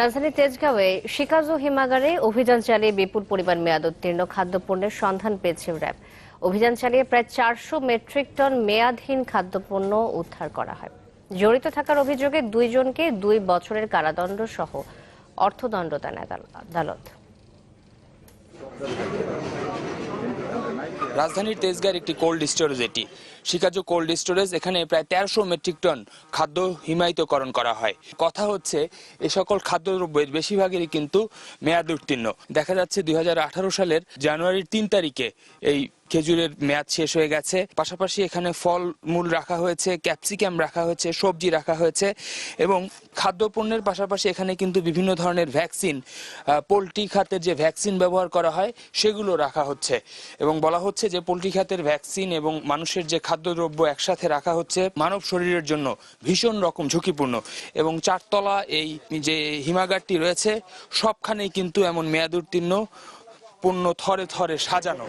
রাজধানীর তেজগাঁওয়ে শিকাজো হিমাগারে অভিযান চালিয়ে বিপুল পরিমাণ মেয়াদ মেয়াদোত্তীর্ণ খাদ্যপণ্যের সন্ধান পেয়েছে র্যাব। অভিযান চালিয়ে প্রায় চারশো মেট্রিক টন মেয়াদহীন খাদ্যপণ্য উদ্ধার করা হয়। জড়িত থাকার অভিযোগে দুইজনকে দুই বছরের কারাদণ্ড সহ অর্থদণ্ড দেন আদালত। রাজধানীর তেজগাঁর একটি কোল্ড স্টোরেজ এটি। শিকাজো কোল্ড স্টোরেজ এখানে প্রায় তেরোশো মেট্রিক টন খাদ্য হিমায়িতকরণ করা হয়। কথা হচ্ছে, এ সকল খাদ্যদ্রব্যের বেশিরভাগেরই কিন্তু মেয়াদ উত্তীর্ণ। দেখা যাচ্ছে দুই হাজার আঠারো সালের জানুয়ারির তিন তারিখে এই খেজুরের মেয়াদ শেষ হয়ে গেছে। পাশাপাশি এখানে ফল মূল রাখা হয়েছে, ক্যাপসিকাম রাখা হয়েছে, সবজি রাখা হয়েছে এবং খাদ্যপণ্যের পাশাপাশি এখানে কিন্তু বিভিন্ন ধরনের ভ্যাকসিন পোলট্রি খাতের যে ভ্যাকসিন ব্যবহার করা হয়, সেগুলো রাখা হচ্ছে। এবং বলা হচ্ছে যে পোলট্রি খাতের ভ্যাকসিন এবং মানুষের যে খাদ্যদ্রব্য একসাথে রাখা হচ্ছে মানব শরীরের জন্য ভীষণ রকম ঝুঁকিপূর্ণ। এবং চারতলা এই যে হিমাগারটি রয়েছে, সবখানেই কিন্তু এমন মেয়াদ উত্তীর্ণ পণ্য থরে থরে সাজানো।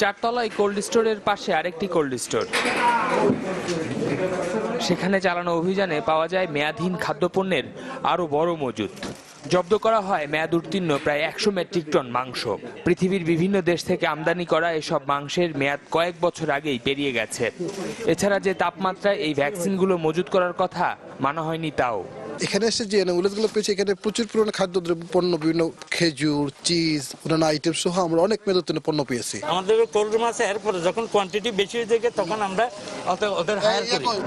চারতলা এই কোল্ড স্টোরের পাশে আরেকটি কোল্ড স্টোর। সেখানে চালানো অভিযানে পাওয়া যায় মেয়াদহীন খাদ্যপণ্যের আরও বড় মজুত। জব্দ করা হয় মেয়াদ উত্তীর্ণ প্রায় একশো মেট্রিক টন মাংস। পৃথিবীর বিভিন্ন দেশ থেকে আমদানি করা এসব মাংসের মেয়াদ কয়েক বছর আগেই পেরিয়ে গেছে। এছাড়া যে তাপমাত্রায় এই ভ্যাকসিনগুলো মজুত করার কথা মানা হয়নি তাও। এখানে এসে যে উল্লেখগুলো পেয়েছি এখানে প্রচুর পরিমাণে খাদ্যদ্রব্য পণ্য বিভিন্ন খেজুর চিজ অন্যান্য আইটেম সহ আমরা অনেক মেদোত্তীর্ণ পণ্য পেয়েছি। আমাদের কোল্ড রুম আছে এরপরে যখন কোয়ান্টিটি বেশি হয়ে যায় তখন আমরা ওদের- ওদের হায়ার করি।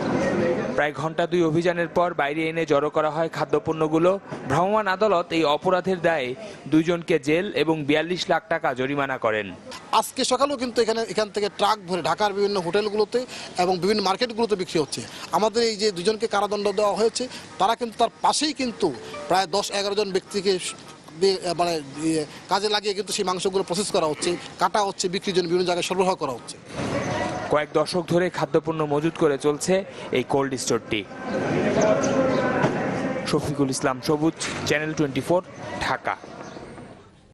প্রায় ঘণ্টা দুই অভিযানের পর বাইরে এনে জড়ো করা হয় খাদ্যপণ্যগুলো। ভ্রাম্যমাণ আদালত এই অপরাধের দায়ে দুইজনকে জেল এবং বিয়াল্লিশ লাখ টাকা জরিমানা করেন। আজকে সকালেও কিন্তু এখানে এখান থেকে ট্রাক ভরে ঢাকার বিভিন্ন হোটেলগুলোতে এবং বিভিন্ন মার্কেটগুলোতে বিক্রি হচ্ছে। আমাদের এই যে দুজনকে কারাদণ্ড দেওয়া হয়েছে তারা কিন্তু তার পাশেই কিন্তু প্রায় দশ, এগারো জন ব্যক্তিকে মানে কাজে লাগিয়ে কিন্তু সেই মাংসগুলো প্রসেস করা হচ্ছে, কাটা হচ্ছে, বিক্রির জন্য বিভিন্ন জায়গায় সরবরাহ করা হচ্ছে। কয়েক দশক ধরে খাদ্যপণ্য মজুত করে চলছে এই কোল্ড স্টোরটি। শফিকুল ইসলাম সবুজ, চ্যানেল টোয়েন্টি ঢাকা।